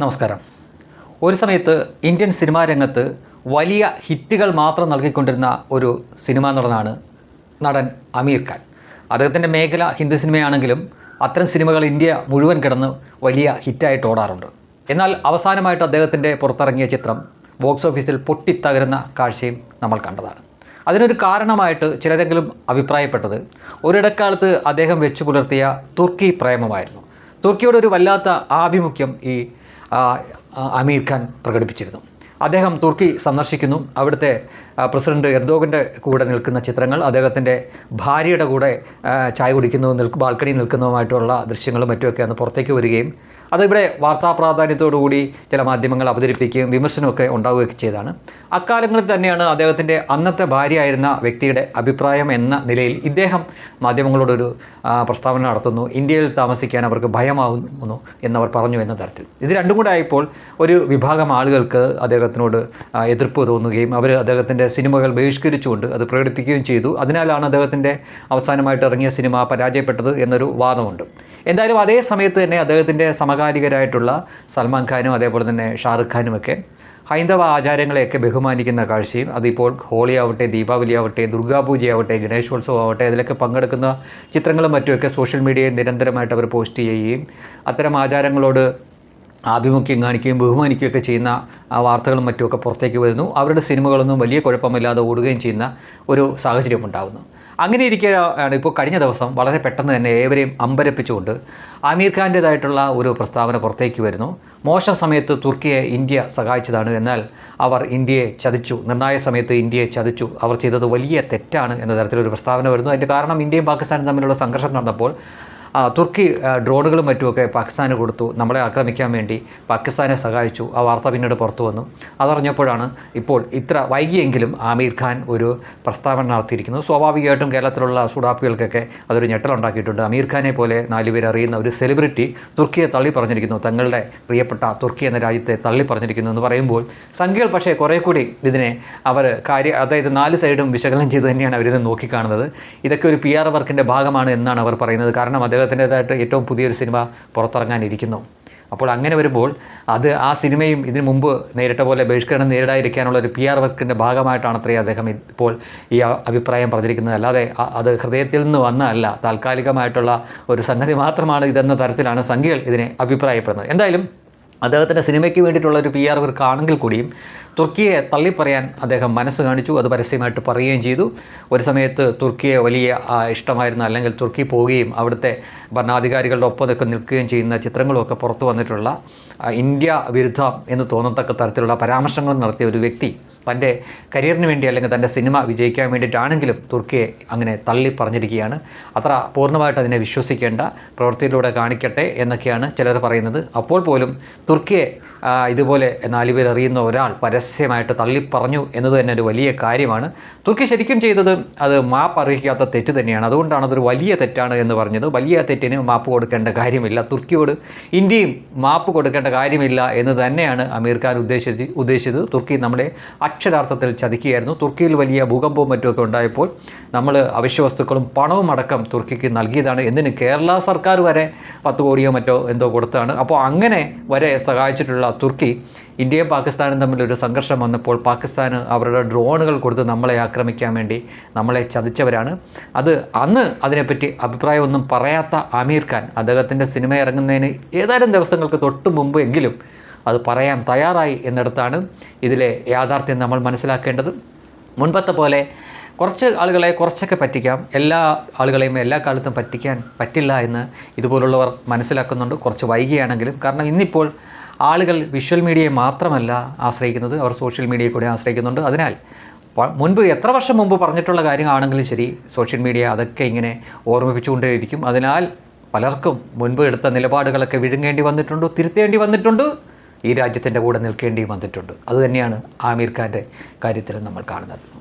നമസ്കാരം. ഒരു സമയത്ത് ഇന്ത്യൻ സിനിമാ രംഗത്ത് വലിയ ഹിറ്റുകൾ മാത്രം നൽകിക്കൊണ്ടിരുന്ന ഒരു സിനിമാ നടനാണ് നടൻ അമീർ ഖാൻ. അദ്ദേഹത്തിന്റെ മേഖല ഹിന്ദി സിനിമയാണെങ്കിലും അത്തരം സിനിമകൾ ഇന്ത്യ മുഴുവൻ കിടന്ന് വലിയ ഹിറ്റായിട്ട് ഓടാറുണ്ട്. എന്നാൽ അവസാനമായിട്ട് അദ്ദേഹത്തിന്റെ പുറത്തിറങ്ങിയ ചിത്രം ബോക്സ് ഓഫീസിൽ പൊട്ടിത്തകരുന്ന കാഴ്ചയും നമ്മൾ കണ്ടതാണ്. അതിനൊരു കാരണമായിട്ട് ചിലതെങ്കിലും അഭിപ്രായപ്പെട്ടത് ഒരിടക്കാലത്ത് അദ്ദേഹം വെച്ചു പുലർത്തിയ തുർക്കി പ്രേമമായിരുന്നു. തുർക്കിയോട് ഒരു വല്ലാത്ത ആഭിമുഖ്യം ഈ അമീർ ഖാൻ പ്രകടിപ്പിച്ചിരുന്നു. അദ്ദേഹം തുർക്കി സന്ദർശിക്കുന്നു. അവിടുത്തെ പ്രസിഡന്റ് എർദോഗന്റെ കൂടെ നിൽക്കുന്ന ചിത്രങ്ങൾ അദ്ദേഹത്തിന്റെ ഭാര്യയുടെ കൂടെ ചായ കുടിക്കുന്നതും നിൽക്ക് ബാൽക്കണിയിൽ നിൽക്കുന്നതുമായിട്ടുള്ള ദൃശ്യങ്ങളും മറ്റുമൊക്കെ അന്ന് പുറത്തേക്ക് വരികയും അതിവിടെ വാർത്താ പ്രാധാന്യത്തോടുകൂടി ചില മാധ്യമങ്ങൾ അവതരിപ്പിക്കുകയും വിമർശനമൊക്കെ ഉണ്ടാവുകയൊക്കെ ചെയ്തതാണ്. അക്കാലങ്ങളിൽ തന്നെയാണ് അദ്ദേഹത്തിന്റെ അന്നത്തെ ഭാര്യയായിരുന്ന വ്യക്തിയുടെ അഭിപ്രായം എന്ന നിലയിൽ ഇദ്ദേഹം മാധ്യമങ്ങളോടൊരു പ്രസ്താവന നടത്തുന്നു. ഇന്ത്യയിൽ താമസിക്കാൻ അവർക്ക് ഭയമാകുന്നു എന്നവർ പറഞ്ഞു എന്ന തരത്തിൽ. ഇത് രണ്ടും കൂടെ ആയപ്പോൾ ഒരു വിഭാഗം ആളുകൾക്ക് അദ്ദേഹത്തിനോട് എതിർപ്പ് തോന്നുകയും അവർ അദ്ദേഹത്തിന്റെ സിനിമകൾ ബഹിഷ്കരിച്ചുകൊണ്ട് അത് പ്രകടിപ്പിക്കുകയും ചെയ്തു. അതിനാലാണ് അദ്ദേഹത്തിന്റെ അവസാനമായിട്ട് ഇറങ്ങിയ സിനിമ പരാജയപ്പെട്ടത് എന്നൊരു വാദമുണ്ട്. എന്തായാലും അതേ സമയത്ത് തന്നെ അദ്ദേഹത്തിന്റെ സമകാലികരായിട്ടുള്ള സൽമാൻ ഖാനും അതേപോലെ തന്നെ ഷാറുഖ് ഖാനും ഒക്കെ ഹൈന്ദവ ആചാരങ്ങളെയൊക്കെ ബഹുമാനിക്കുന്ന കാഴ്ചയും അതിപ്പോൾ ഹോളി ആവട്ടെ ദീപാവലി ആവട്ടെ ദുർഗാപൂജയാവട്ടെ ഗണേശോത്സവം ആവട്ടെ അതിലൊക്കെ പങ്കെടുക്കുന്ന ചിത്രങ്ങളും മറ്റുമൊക്കെ സോഷ്യൽ മീഡിയയിൽ നിരന്തരമായിട്ട് അവർ പോസ്റ്റ് ചെയ്യുകയും അത്തരം ആചാരങ്ങളോട് ആഭിമുഖ്യം കാണിക്കുകയും ബഹുമാനിക്കുകയൊക്കെ ചെയ്യുന്ന ആ വാർത്തകളും മറ്റുമൊക്കെ പുറത്തേക്ക് വരുന്നു. അവരുടെ സിനിമകളൊന്നും വലിയ കുഴപ്പമില്ലാതെ ഓടുകയും ചെയ്യുന്ന ഒരു സാഹചര്യം ഉണ്ടാകുന്നു അങ്ങനെ ഇരിക്കുകയാണ് ഇപ്പോൾ കഴിഞ്ഞ ദിവസം വളരെ പെട്ടെന്ന് തന്നെ ഏവരെയും അമ്പരപ്പിച്ചുകൊണ്ട് ആമീർ ഖാന്റേതായിട്ടുള്ള ഒരു പ്രസ്താവന പുറത്തേക്ക് വരുന്നു. മോശം സമയത്ത് തുർക്കിയെ ഇന്ത്യ സഹായിച്ചതാണ് എന്നാൽ അവർ ഇന്ത്യയെ ചതിച്ചു. നിർണായ സമയത്ത് ഇന്ത്യയെ ചതിച്ചു. അവർ ചെയ്തത് വലിയ തെറ്റാണ് എന്ന തരത്തിലൊരു പ്രസ്താവന വരുന്നു. അതിന്റെ കാരണം ഇന്ത്യയും പാകിസ്ഥാനും തമ്മിലുള്ള സംഘർഷം നടന്നപ്പോൾ തുർക്കി ഡ്രോണുകളും മറ്റുമൊക്കെ പാകിസ്ഥാന് കൊടുത്തു. നമ്മളെ ആക്രമിക്കാൻ വേണ്ടി പാകിസ്ഥാനെ സഹായിച്ചു. ആ വാർത്ത പിന്നീട് പുറത്തു വന്നു. അതറിഞ്ഞപ്പോഴാണ് ഇപ്പോൾ ഇത്ര വൈകിയെങ്കിലും ആമീർ ഖാൻ ഒരു പ്രസ്താവന നടത്തിയിരിക്കുന്നത്. സ്വാഭാവികമായിട്ടും കേരളത്തിലുള്ള സുഡാപ്പികൾക്കൊക്കെ അതൊരു ഞെട്ടലുണ്ടാക്കിയിട്ടുണ്ട്. അമീർ ഖാനെ പോലെ നാലുപേർ അറിയുന്ന ഒരു സെലിബ്രിറ്റി തുർക്കിയെ തള്ളി പറഞ്ഞിരിക്കുന്നു തങ്ങളുടെ പ്രിയപ്പെട്ട തുർക്കി എന്ന രാജ്യത്തെ തള്ളി പറഞ്ഞിരിക്കുന്നു എന്ന് പറയുമ്പോൾ സംഖ്യകൾ പക്ഷേ കുറേ കൂടി ഇതിനെ അവർ കാര്യ അതായത് നാല് സൈഡും വിശകലനം ചെയ്ത് തന്നെയാണ് അവരിത് നോക്കിക്കാണുന്നത്. ഇതൊക്കെ ഒരു പി ആർ വർക്കിന്റെ ഭാഗമാണ് എന്നാണ് അവർ പറയുന്നത്. കാരണം അദ്ദേഹത്തിന്റെതായിട്ട് ഏറ്റവും പുതിയൊരു സിനിമ പുറത്തിറങ്ങാനിരിക്കുന്നു. അപ്പോൾ അങ്ങനെ വരുമ്പോൾ അത് ആ സിനിമയും ഇതിനു മുമ്പ് നേരിട്ട പോലെ ബഹിഷ്കരണം നേരിടാതിരിക്കാനുള്ള ഒരു പി ആർ വർക്കിന്റെ ഭാഗമായിട്ടാണ് അത്രയും അദ്ദേഹം ഇപ്പോൾ ഈ അഭിപ്രായം പറഞ്ഞിരിക്കുന്നത്. അല്ലാതെ അത് ഹൃദയത്തിൽ നിന്ന് വന്നതല്ല. താൽക്കാലികമായിട്ടുള്ള ഒരു സംഗതി മാത്രമാണ് ഇതെന്ന തരത്തിലാണ് സംഖ്യകൾ ഇതിനെ അഭിപ്രായപ്പെടുന്നത്. എന്തായാലും അദ്ദേഹത്തിന്റെ സിനിമയ്ക്ക് വേണ്ടിയിട്ടുള്ള ഒരു പി ആർ വർക്ക് ആണെങ്കിൽ കൂടിയും തുർക്കിയെ തള്ളിപ്പറയാൻ അദ്ദേഹം മനസ്സ് കാണിച്ചു. അത് പരസ്യമായിട്ട് പറയുകയും ചെയ്തു. ഒരു സമയത്ത് തുർക്കിയെ വലിയ ഇഷ്ടമായിരുന്ന അല്ലെങ്കിൽ തുർക്കി പോവുകയും അവിടുത്തെ ഭരണാധികാരികളുടെ ഒപ്പമൊക്കെ നിൽക്കുകയും ചെയ്യുന്ന ചിത്രങ്ങളുമൊക്കെ പുറത്തു വന്നിട്ടുള്ള ഇന്ത്യ വിരുദ്ധം എന്ന് തോന്നത്തക്ക തരത്തിലുള്ള പരാമർശങ്ങൾ നടത്തിയ ഒരു വ്യക്തി തന്റെ കരിയറിന് വേണ്ടി അല്ലെങ്കിൽ തന്റെ സിനിമ വിജയിക്കാൻ വേണ്ടിയിട്ടാണെങ്കിലും തുർക്കിയെ അങ്ങനെ തള്ളി പറഞ്ഞിരിക്കുകയാണ് അത്ര പൂർണമായിട്ട് അതിനെ വിശ്വസിക്കേണ്ട പ്രവൃത്തിയിലൂടെ കാണിക്കട്ടെ എന്നൊക്കെയാണ് ചിലർ പറയുന്നത്. അപ്പോൾ പോലും തുർക്കിയെ ഇതുപോലെ നാലുപേർ അറിയുന്ന ഒരാൾ പരസ്യമായിട്ട് തള്ളിപ്പറഞ്ഞു എന്നത് തന്നെ ഒരു വലിയ കാര്യമാണ്. തുർക്കി ശരിക്കും ചെയ്തത് അത് മാപ്പ് അറിയിക്കാത്ത തെറ്റ് തന്നെയാണ്. അതുകൊണ്ടാണ് അതൊരു വലിയ തെറ്റാണ് എന്ന് പറഞ്ഞത്. വലിയ തെറ്റിന് മാപ്പ് കൊടുക്കേണ്ട കാര്യമില്ല. തുർക്കിയോട് ഇന്ത്യയും മാപ്പ് കൊടുക്കേണ്ട കാര്യമില്ല എന്ന് തന്നെയാണ് അമീർ ഖാൻ ഉദ്ദേശിച്ചത് ഉദ്ദേശിച്ചത്. തുർക്കി നമ്മുടെ അക്ഷരാർത്ഥത്തിൽ ചതിക്കുകയായിരുന്നു. തുർക്കിയിൽ വലിയ ഭൂകമ്പവും മറ്റുമൊക്കെ ഉണ്ടായപ്പോൾ നമ്മൾ അവശ്യ വസ്തുക്കളും പണവും അടക്കം തുർക്കിക്ക് നൽകിയതാണ്. എന്തിന്? കേരള സർക്കാർ വരെ പത്ത് കോടിയോ മറ്റോ എന്തോ കൊടുത്താണ്. അപ്പോൾ അങ്ങനെ വരെ സഹായിച്ചിട്ടുള്ള തുർക്കി ഇന്ത്യയും പാകിസ്ഥാനും തമ്മിലൊരു സംഘർഷം വന്നപ്പോൾ പാകിസ്ഥാന് അവരുടെ ഡ്രോണുകൾ കൊടുത്ത് നമ്മളെ ആക്രമിക്കാൻ വേണ്ടി നമ്മളെ ചതിച്ചവരാണ്. അത് അന്ന് അതിനെപ്പറ്റി അഭിപ്രായമൊന്നും പറയാത്ത ആമീർ ഖാൻ അദ്ദേഹത്തിന്റെ സിനിമ ഇറങ്ങുന്നതിന് ഏതാനും ദിവസങ്ങൾക്ക് തൊട്ട് മുമ്പ് എങ്കിലും അത് പറയാൻ തയ്യാറായി എന്നിടത്താണ് ഇതിലെ യാഥാർത്ഥ്യം നമ്മൾ മനസ്സിലാക്കേണ്ടത്. മുൻപത്തെ പോലെ കുറച്ച് ആളുകളെ കുറച്ചൊക്കെ പറ്റിക്കാം. എല്ലാ ആളുകളെയും എല്ലാ കാലത്തും പറ്റിക്കാൻ പറ്റില്ല എന്ന് ഇതുപോലുള്ളവർ മനസ്സിലാക്കുന്നുണ്ട്. കുറച്ച് വൈകിയാണെങ്കിലും. കാരണം ഇന്നിപ്പോൾ ആളുകൾ വിഷ്വൽ മീഡിയയെ മാത്രമല്ല ആശ്രയിക്കുന്നത്. അവർ സോഷ്യൽ മീഡിയയെ കൂടി ആശ്രയിക്കുന്നുണ്ട്. അതിനാൽ മുൻപ് എത്ര വർഷം മുമ്പ് പറഞ്ഞിട്ടുള്ള കാര്യങ്ങളാണെങ്കിലും ശരി സോഷ്യൽ മീഡിയ അതൊക്കെ ഇങ്ങനെ ഓർമ്മിപ്പിച്ചുകൊണ്ടേയിരിക്കും. അതിനാൽ പലർക്കും മുൻപ് എടുത്ത നിലപാടുകളൊക്കെ വിഴുങ്ങേണ്ടി വന്നിട്ടുണ്ട് തിരുത്തേണ്ടി വന്നിട്ടുണ്ട്. ഈ രാജ്യത്തിന്റെ കൂടെ നിൽക്കേണ്ടി വന്നിട്ടുണ്ട്. അതുതന്നെയാണ് ആമീർ ഖാന്റെ കാര്യത്തിലും നമ്മൾ കാണുന്നത്.